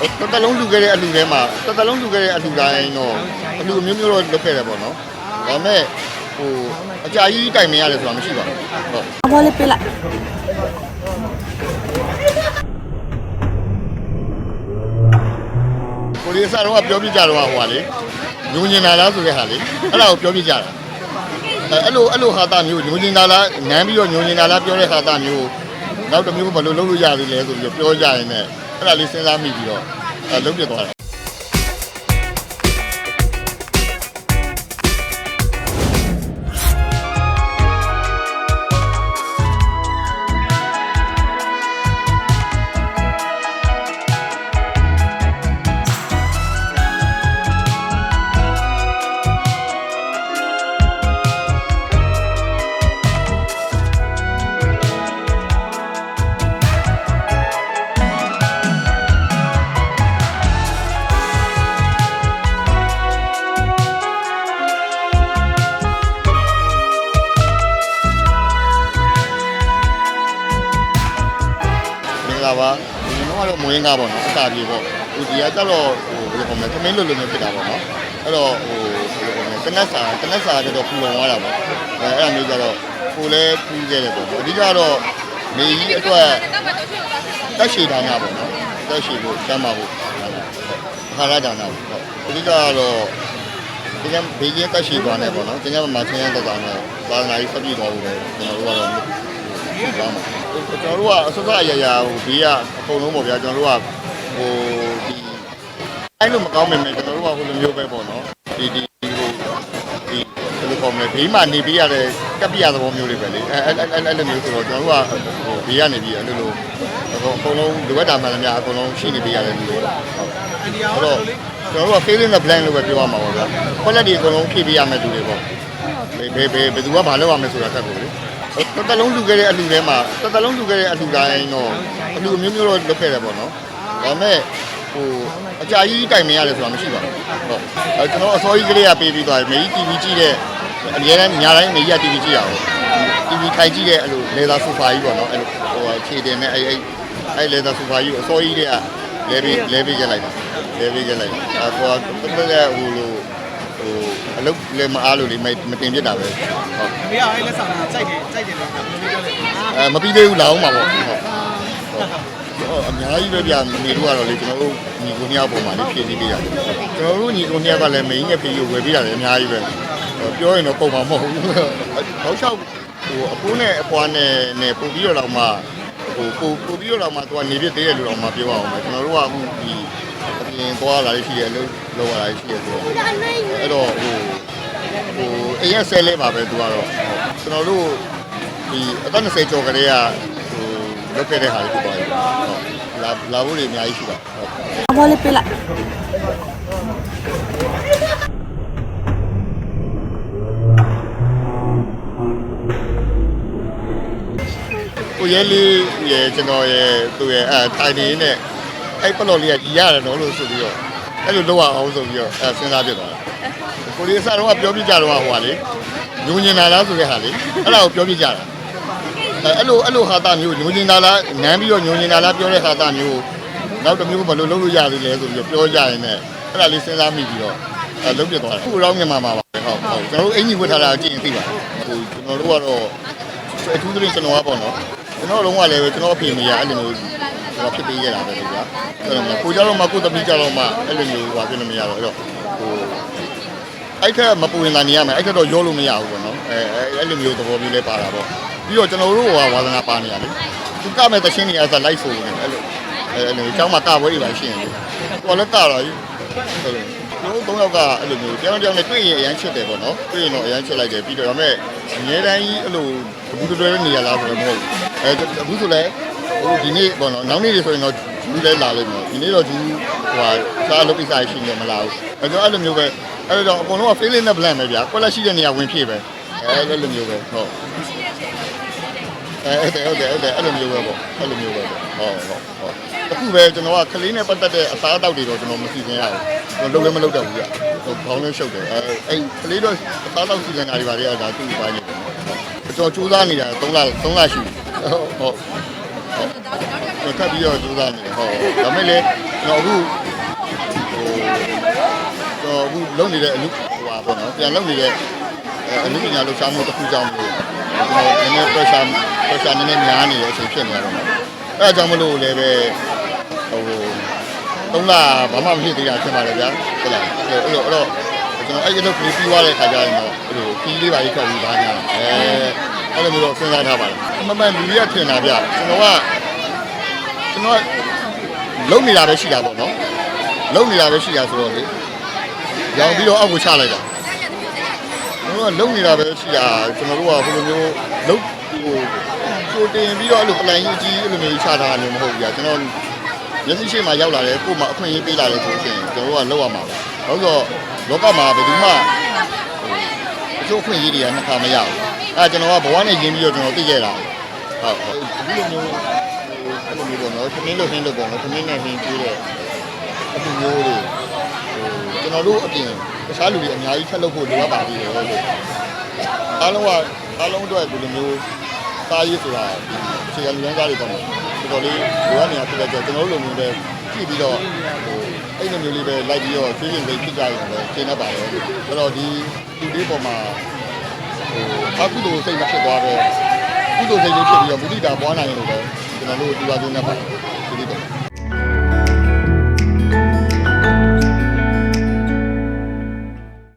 တစ်သက်လုံးလူခဲ့တဲ့အလူထဲမှာတစ်သက်လုံးလူခဲ့တဲ့အလူတိုင်းတော့အလူအမျိုးမျိုးတော့လုပ်ခဲ့တယ်ပေါ့နော်ဒါပေမဲ့ဟိုအကြာကြီးတိုင်မရတယ်ဆိုတာမရှိပါဘူးဟုတ်အဘောလေးပေးလိုက်ကိုရီးယားတော့ပြောပြကြတော့ဟိုဟာလေညူညင်လာလားဆိုတဲ့ဟာလေအဲ့ဒါကိုပြောပြကြတာအဲအဲ့လိုအဲ့လိုဟာတာမျိုးညူညင်လာလားနမ်းပြီးတော့ညူညင်လာလားပြောတဲ့ဟာတာမျိုးနောက်တစ်မျိုးဘယ်လိုလုပ်လို့ရသေးလဲဆိုပြီးတော့ပြောကြရင်လည်း အဲ့ဒါလေးစဉ်းစားမိပြီးတော့အဲလုပ်ပြသွားတယ် မင်္ဂလာပါဒီကတော့တော့မွေးကားပေါ့နော်အစာပြေပေါ့ဟိုဒီကကျတော့ဟိုဘယ်လိုခေါ်မလဲသမင်းလွတ်လွတ်မျိုးဖြစ်တာပေါ့နော်အဲ့တော့ဟိုဘယ်လိုခေါ်မလဲတနက်စာတနက်စာကတော့ပူလုံသွားတာပေါ့အဲအဲ့ဒါမျိုးကျတော့ကိုလည်းပူးခဲ့တယ်ပေါ့အဓိကတော့နေကြီးအတွက်တက်ရှိဒါနာပေါ့နော်တက်ရှိဖို့ကျမ်းပါဖို့ဒါနာအခါရဒါနာပေါ့အဓိကတော့ဒီကဘေးကင်းတက်ရှိသွားနေပေါ့နော်တင်ကြမှာချင်းရတဲ့ကောင်နဲ့သာနာကြီးဆက်ပြီးတော့ဘူးလေကျွန်တော်တို့ကတော့ရှိသွားမှာ ကျွန်တော်တို့ကအစစအရာရာဟိုဘေးကအကုန်လုံးပေါ့ဗျာကျွန်တော်တို့ကဟိုဒီအဲ့လိုမကောင်းမြင်မြင်ကျွန်တော်တို့ကဟိုလိုမျိုးပဲပေါ့နော်ဒီဒီဟိုဒီဘယ်လိုခေါ်မလဲဘေးမှာနေပေးရတဲ့ကပ်ပြရသဘောမျိုးတွေပဲလေအဲအဲအဲအဲ့လိုမျိုးဆိုတော့ကျွန်တော်တို့ကဟိုဘေးကနေပြီးအဲ့လိုလိုအကုန်အကုန်လုံးလိုအပ်တာမှန်သမျှအကုန်လုံးရှိနေပေးရတယ်လို့ဟုတ်အဲ့တော့ကျွန်တော်တို့က feeling the blank လို့ပဲပြောရမှာပေါ့ဗျာ quality အကုန်လုံးဖြည့်ပေးရမယ့်လူတွေပေါ့ဘယ်ဘယ်ဘယ်ဘယ်သူကဘာလုပ်ရမလဲဆိုတာတက်ကိုလေ တစ်သက်လုံးလူခဲ့တဲ့အလူထဲမှာတစ်သက်လုံးလူခဲ့တဲ့အလူတိုင်းတော့အလူအမျိုးမျိုးတော့လုပ်ခဲ့တယ်ပေါ့နော်ဒါပေမဲ့ဟိုအကြာကြီးတိုင်မရတယ်ဆိုတာမရှိပါဘူးဟုတ်အဲကျွန်တော်အစောကြီးကလေးကပေးပြီးသွားတယ်မေကြီး TV ကြည့်တဲ့အများတိုင်းညာတိုင်းမေကြီးက TV ကြည့်ရအောင် TV ထိုင်ကြည့်တဲ့အဲ့လိုလေသာဆိုဖာကြီးပေါ့နော်အဲ့လိုဟိုခြေတင်နဲ့အဲ့အဲ့အဲ့လေသာဆိုဖာကြီးကိုအစောကြီးတွေကလဲပေးလဲပေးကြလိုက်တာလဲပေးကြလိုက်တာအဲဟိုကတက်တက်ဟိုလိုဟို အလုပ်လည်းမအားလို့လေမမတင်ပြစ်တာပဲဟုတ်မရအဲ့လက်ဆောင်ကကြိုက်တယ်ကြိုက်တယ်လို့ပြောပြောတယ်အဲမပြီးသေးဘူးလာအောင်ပါပေါ့ဟုတ်ဟုတ်အများကြီးပဲဗျာနေတို့ကတော့လေကျွန်တော်တို့ညီကိုနှစ်ယောက်ပုံမှာလေဖြည့်ပြီးပေးရတယ်ကျွန်တော်တို့ညီကိုနှစ်ယောက်ကလည်းမိန်းနဲ့ဖေးကိုဝယ်ပေးရတယ်အများကြီးပဲပြောရင်တော့ပုံမှာမဟုတ်ဘူးတော့လျှောက်ဟိုအဖိုးနဲ့အဖွားနဲ့နဲ့ပို့ပြီးတော့တော့မှဟိုပို့ပို့ပြီးတော့တော့မှသူကနေပြသေးတယ်လို့တော့မှပြောအောင်မယ်ကျွန်တော်တို့ကအခုဒီ အပြင်သွားလာလေးရှိတယ်လို့လောက်လာလေးရှိတယ်ဆိုတော့အဲ့တော့ဟိုဟိုအရင်ဆဲလေးပါပဲသူကတော့ကျွန်တော်တို့ဒီအသက်20ကျော်ကလေးကဟိုလုပ်ခဲ့တဲ့ဟာတွေဖြစ်သွားပြီဟုတ်လာလာဖို့တွေအများကြီးရှိတာဟုတ်အဘောလေးပေးလိုက်ကိုရဲလေးရဲ့ကျွန်တော်ရဲ့သူ့ရဲ့အဲတိုင်နေနဲ့ အဲ့ပလော်လေးကကြီးရတယ်နော်လို့ဆိုပြီးတော့အဲ့လိုလုပ်ရအောင်ဆိုပြီးတော့အဲစဉ်းစားဖြစ်သွားတာကိုရီးယားတော့ပြောပြကြတော့ဟိုဟာလေညူညင်လာလားဆိုတဲ့ဟာလေအဲ့ဒါကိုပြောပြကြတာအဲအဲ့လိုအဲ့လိုဟာတာမျိုးညူညင်လာလားနမ်းပြီးတော့ညူညင်လာလားပြောတဲ့ဟာတာမျိုးနောက်တစ်မျိုးဘယ်လိုလုပ်လို့ရသေးလဲဆိုပြီးတော့ပြောကြရင်လည်းအဲ့ဒါလေးစဉ်းစားမိပြီးတော့အဲလုပ်ပြသွားတယ်အခုတော့မြန်မာမှာပါပဲဟုတ်ဟုတ်ကျွန်တော်တို့အင်ကြီးဝတ်ထားတာကြည့်ရင်သိပါတယ်ဟိုကျွန်တော်တို့ကတော့အထူးသဖြင့်ကျွန်တော်ကပေါ့နော်ကျွန်တော်လုံးဝလည်းပဲကျွန်တော်အဖေမရအဲ့လိုမျိုးကျွန် တော်ဖြစ်ပေးရတာပဲလေကွာအဲ့လိုမျိုးကိုကြတော့မှကိုသမီးကြတော့မှအဲ့လိုမျိုးဟိုဖြစ်လို့မရတော့အဲ့တော့ဟိုအဲ့ထက်မပူရင်လာနေရမယ်အဲ့ထက်တော့ရောလို့မရဘူးပေါ့နော်အဲအဲ့လိုမျိုးသဘောမျိုးလေးပါတာပေါ့ပြီးတော့ကျွန်တော်တို့ကဝါသနာပါနေရလေသူကမဲ့တခြင်းနေအစားလိုက်ဆိုနေအဲ့လိုအဲ့လိုအကြောင်းမှာကပွဲတွေပါရှိရင်လေကိုလည်းကတော့ကြီးအဲ့လိုတို့သုံးယောက်ကအဲ့လိုမျိုးတယောက်တယောက်နဲ့တွေ့ရင်အရန်ချစ်တယ်ပေါ့နော်တွေ့ရင်တော့အရန်ချစ်လိုက်တယ်ပြီးတော့ဒါပေမဲ့အများတိုင်းကြီးအဲ့လိုဘူးတွဲတွဲနေရလားဆိုတော့မဟုတ်ဘူးအဲအခုဆိုလဲ ဟိုဒီနေ့ပေါ့နော်နောက်နေ့တွေဆိုရင်တော့ဒီလဲလာလိမ့်မယ်ဒီနေ့တော့ဒီဟိုဟာစားလုပ်ပိစားရှိနေမလားဘူးအဲတော့အဲ့လိုမျိုးပဲအဲ့တော့အကုန်လုံးက feeling နဲ့ blend ပဲဗျာကွက်လက်ရှိတဲ့နေရာဝင်ဖြည့်ပဲအဲအဲ့လိုမျိုးပဲဟုတ်အဲအဲ့ဟုတ်တယ်ဟုတ်တယ်အဲ့လိုမျိုးပဲပေါ့အဲ့လိုမျိုးပဲဟုတ်ဟုတ်ဟုတ်အခုပဲကျွန်တော်ကကလေးနဲ့ပတ်သက်တဲ့အစားအသောက်တွေတော့ကျွန်တော်မစီစဉ်ရဘူးလုံးလည်းမလုပ်တတ်ဘူးကြဟိုခေါင်းလေးရှုပ်တယ်အဲအဲ့ကလေးတော့အစားအသောက်စီစဉ်တာတွေပါလေဒါသူ့ပိုင်းနေတယ်ကျွန်တော်စူးစမ်းနေတာ3လ3လရှိပြီဟုတ်ဟုတ် ဟုတ်ခက်ပြီးတော့စူးစမ်းနေတယ်ဟုတ်ဒါမဲ့လေကျွန်တော်အခုဟိုတော့အခုလုံနေတဲ့အလုပ်ဟိုပါပေါ့နော်ပြန်လုံနေတဲ့အလုပ်ပညာလှူရှားမှုတစ်ခုကြောင့်လို့ကျွန်တော်နည်းနည်း pressure pressure နည်းနည်းများနေတဲ့အချိန်ဖြစ်နေရတော့အဲဒါကြောင့်မလို့လည်းပဲဟိုသုံးလဘာမှမဖြစ်သေးတာဖြစ်ပါလေဗျာဟုတ်လားအဲ့တော့အဲ့တော့ကျွန်တော်အဲ့ဒီလိုပြီးပြီးသွားတဲ့ခါကျရင်တော့ဟိုခီးလေးပါလေးထွက်ပြီးသားညာအဲ အဲ့လိုမျိုးတော့စဉ်းစားထားပါလားမမလူကြီးကထင်တာဗျကျွန်တော်ကကျွန်တော်လုံနေတာပဲရှိတာပေါ့နော်လုံနေတာပဲရှိတာဆိုတော့လေရောင်ပြီးတော့အောက်ကိုချလိုက်တာကျွန်တော်ကလုံနေတာပဲရှိတာကျွန်တော်တို့ကဘယ်လိုမျိုးလုံဟိုကိုတင်ပြီးတော့အဲ့လိုပလန်ကြီးကြီးအဲ့လိုမျိုးချထားတာမျိုးမဟုတ်ဘူးဗျာကျွန်တော်မျက်စိရှိမှရောက်လာတယ်ကို့မှာအခွင့်အရေးပေးလာတယ်ဆိုရင်ကျွန်တော်တို့ကလောက်ရမှာပဲ။ဟုတ်ဆိုလောကမှာဘယ်သူမှဟိုအကျိုးအခွင့်အရေးတွေကနှစ်ခါမရဘူး။ အဲကျွန်တော်ကဘဝနဲ့ရင်းပြီးတော့ကျွန်တော်သိခဲ့တာ။ဟုတ်ဟုတ်ဒီလိုမျိုးဟိုအဲ့လိုမျိုးပေါ့နော်။သမင်းလို့ဟင်းလို့ပေါ့နော်။သမင်းနဲ့ဟင်းပြေးတဲ့အတူမျိုးတွေဟိုကျွန်တော်တို့အပြင်တခြားလူတွေအများကြီးထပ်လုပ်ဖို့လိုအပ်ပါသေးတယ်လို့။အားလုံးကအားလုံးအတွက်ဒီလိုမျိုးသားရေးဆိုတာအခြေခံလူရန်ကားတွေပေါ့နော်။တော်တော်လေးလိုအပ်နေတာဖြစ်တဲ့အတွက်ကျွန်တော်တို့လိုမျိုးပဲကြည့်ပြီးတော့ဟိုအဲ့လိုမျိုးလေးပဲလိုက်ပြီးတော့ဖြည့်ရင်လေးဖြစ်ကြရင်လည်းရှင်းတတ်ပါတယ်။ဆိုတော့ဒီလူတွေပေါ်မှာဟို အကုသိုလ်စိတ်မဖြစ်သွားပဲကုသိုလ်စိတ်လေးဖြစ်ပြီးတော့မုဒိတာပွားနိုင်လို့ပဲကျွန်တော်တို့ဒီပါသေးနေပါတယ်ဒီလိုတော့